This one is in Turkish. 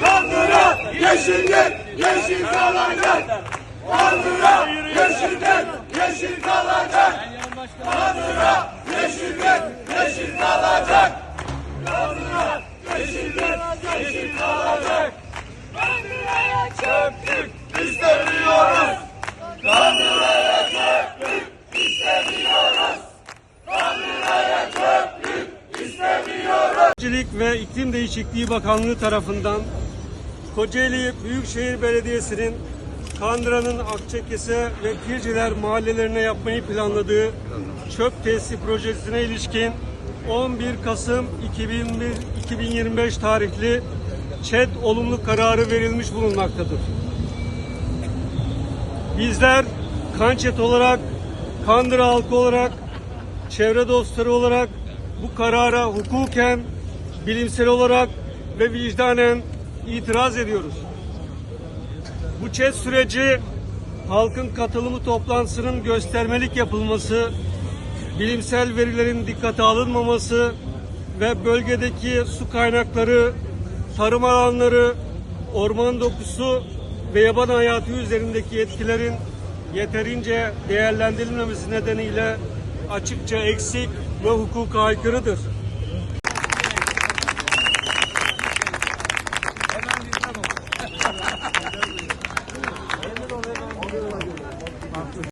Kandıra yeşillik, yeşil kalacak. Kandıra yeşillik, yeşil kalacak. Kandıra yeşillik, yeşil kalacak. Kandıra yeşillik, yeşil kalacak. Kandıra'ya çöplük istemiyoruz. Kandıra'ya çöplük istemiyoruz. Kandıra'ya çöplük istemiyoruz. Şehircilik ve İklim Değişikliği Bakanlığı tarafından Kocaeli Büyükşehir Belediyesi'nin Kandıra'nın Akçakese ve Kirciler mahallelerine yapmayı planladığı çöp tesisi projesine ilişkin 11 Kasım 2021 2025 tarihli ÇED olumlu kararı verilmiş bulunmaktadır. Bizler Kançet olarak, Kandıra halkı olarak, çevre dostları olarak bu karara hukuken, bilimsel olarak ve vicdanen itiraz ediyoruz. Bu ÇED süreci halkın katılımı toplantısının göstermelik yapılması, bilimsel verilerin dikkate alınmaması ve bölgedeki su kaynakları, tarım alanları, orman dokusu ve yaban hayatı üzerindeki etkilerin yeterince değerlendirilmemesi nedeniyle açıkça eksik ve hukuka aykırıdır.